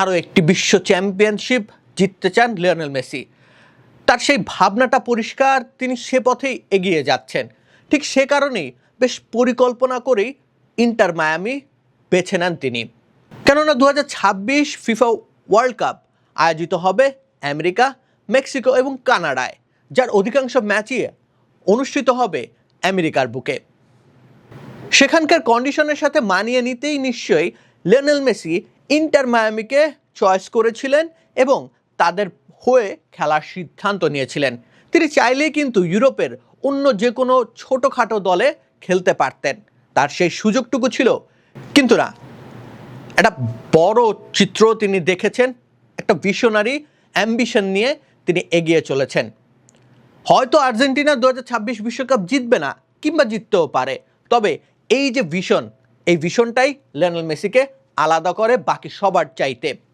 আরও একটি বিশ্ব চ্যাম্পিয়নশিপ জিততে চান লিওনেল মেসি। তার সেই ভাবনাটা পরিষ্কার, তিনি সে পথেই এগিয়ে যাচ্ছেন। ঠিক সে কারণেই বেশ পরিকল্পনা করেই ইন্টার মায়ামি বেছে নেন তিনি। কেননা দু ছাব্বিশ ফিফা ওয়ার্ল্ড কাপ আয়োজিত হবে আমেরিকা, মেক্সিকো এবং কানাডায়, যার অধিকাংশ ম্যাচই অনুষ্ঠিত হবে আমেরিকার বুকে। সেখানকার কন্ডিশনের সাথে মানিয়ে নিতেই নিশ্চয়ই লিওনেল মেসি ইন্টার মায়ামিকে চয়েস করেছিলেন এবং তাদের হয়ে খেলার সিদ্ধান্ত নিয়েছিলেন। তিনি চাইলেই কিন্তু ইউরোপের অন্য যে কোনো ছোটোখাটো দলে খেলতে পারতেন। তার সেই সুযোগটুকু ছিল। কিন্তু না, একটা বড় চিত্র তিনি দেখেছেন, একটা ভিশনারি অ্যাম্বিশন নিয়ে তিনি এগিয়ে চলেছেন। হয়তো আর্জেন্টিনা দু বিশ্বকাপ জিতবে না, কিংবা জিততেও পারে। তবে এই যে ভিশন এই ভিশনটাই লিওনেল মেসিকে আলাদা করে বাকি সবার চাইতে।